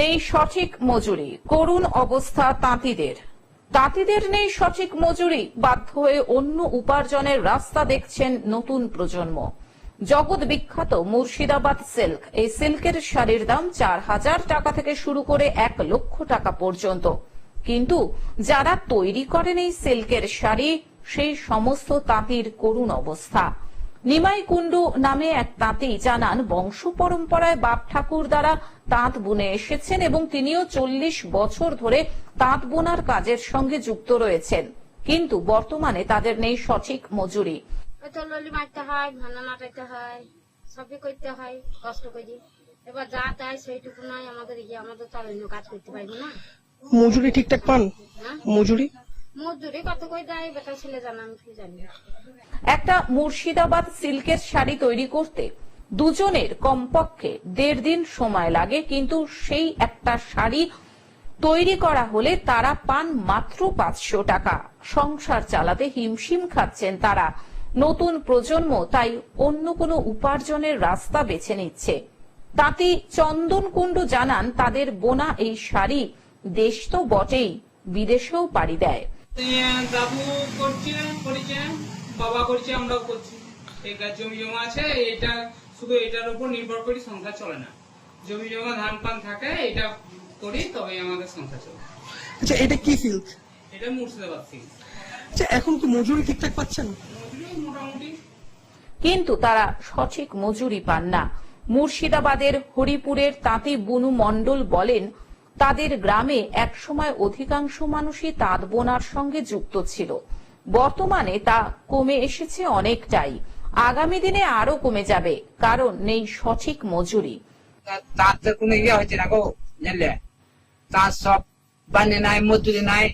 নেই সঠিক মজুরি, করুণ অবস্থা তাঁতিদের। তাঁতিদের নেই সঠিক মজুরি, বাধ্য হয়ে অন্য উপার্জনের রাস্তা দেখছেন নতুন প্রজন্ম। জগৎ বিখ্যাত মুর্শিদাবাদ সিল্ক, এই সিল্কের শাড়ির দাম চার হাজার টাকা থেকে শুরু করে এক লক্ষ টাকা পর্যন্ত। কিন্তু যারা তৈরি করেন এই সিল্কের শাড়ি, সেই সমস্ত তাঁতির করুণ অবস্থা। নিমাই কুণ্ডু নামে এক তাঁতি জানান বংশ পরম্পরায় বাপ ঠাকুর দ্বারা তাঁত বুনে এসেছেন এবং তিনিও চল্লিশ বছর ধরে তাঁত বোনার কাজের সঙ্গে যুক্ত রয়েছেন। কিন্তু বর্তমানে তাদের নেই সঠিক মজুরি। ওই মারতে হয় ভান্না নাটাইতে হয় সবই করতে হয় কষ্ট করি। এবার যা তাই সেইটুকু নয় আমাদের ইয়ে আমাদের তো কাজ করতে পারব না। মজুরি ঠিকঠাক পান? হ্যাঁ একটা মুর্শিদাবাদ সিল্কের শাড়ি তৈরি করতে দুজনের কমপক্ষে দেড় দিন সময় লাগে, কিন্তু সেই একটা শাড়ি তৈরি করা হলে তারা পান মাত্র পাঁচশো টাকা। সংসার চালাতে হিমশিম খাচ্ছেন তারা। নতুন প্রজন্ম তাই অন্য কোনো উপার্জনের রাস্তা বেছে নিচ্ছে। তাঁতি চন্দন কুণ্ডু জানান, তাদের বোনা এই শাড়ি দেশ তো বটেই, বিদেশেও পাড়ি দেয়। দাদু করছিলেন করেছেন বাবা করছে আমরাও করছি। এই গাছ জমি জমা আছে এটা শুধু এটার উপর নির্ভর করি সংসার চলে না। জমি জমা ধান পান থাকে এটা করি তবে আমাদের সংসার চলে। আচ্ছা এটা কি সিল্ক এটা মুর্শিদাবাদ আচ্ছা এখন কি মজুরি ঠিকঠাক পাচ্ছেন? মজুরি মোটামুটি। কিন্তু তারা সঠিক মজুরি পান না। মুর্শিদাবাদের হরিপুরের তাঁতি বুনু মণ্ডল বলেন তাদের গ্রামে একসময় অধিকাংশ মানুষই তাঁত বোনার সঙ্গে যুক্ত ছিল। বর্তমানে তা কমে এসেছে অনেকটাই। আগামী দিনে আরও কমে যাবে, কারণ নেই সঠিক মজুরি। তার তো কোনো ইয়ে হচ্ছে না গো, জানলে? তার সব বানে নাই, মজুরি নাই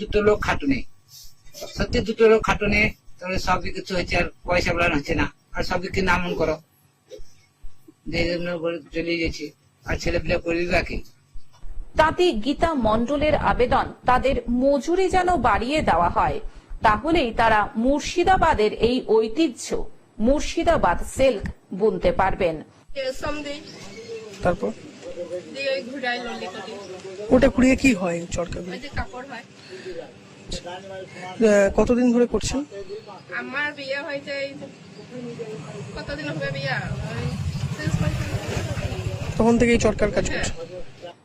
দুটো লোক খাটুনে। সত্যি দুটো লোক খাটুনে, তাহলে সবই কিছু হচ্ছে আর পয়সা বলানো হচ্ছে না। আর সবই কি নামন করো। চলে গেছে। আর ছেলে পেলে পরিবার কি? তাঁতি গীতা মণ্ডলের আবেদন তাদের মজুরি যেন বাড়িয়ে দেওয়া হয়। তাহলেই তারা মুর্শিদাবাদের এই ঐতিহ্য মুর্শিদাবাদ সিল্ক বুনতে পারবেন। তারপর? ওটা কুড়িয়ে কি হয় কাপড় হয়। কতদিন ধরে করছেন? আমার বিয়ে হয়েছে কতদিন হবে বিয়া। তখন থেকে এই চরকার কাজ করছেন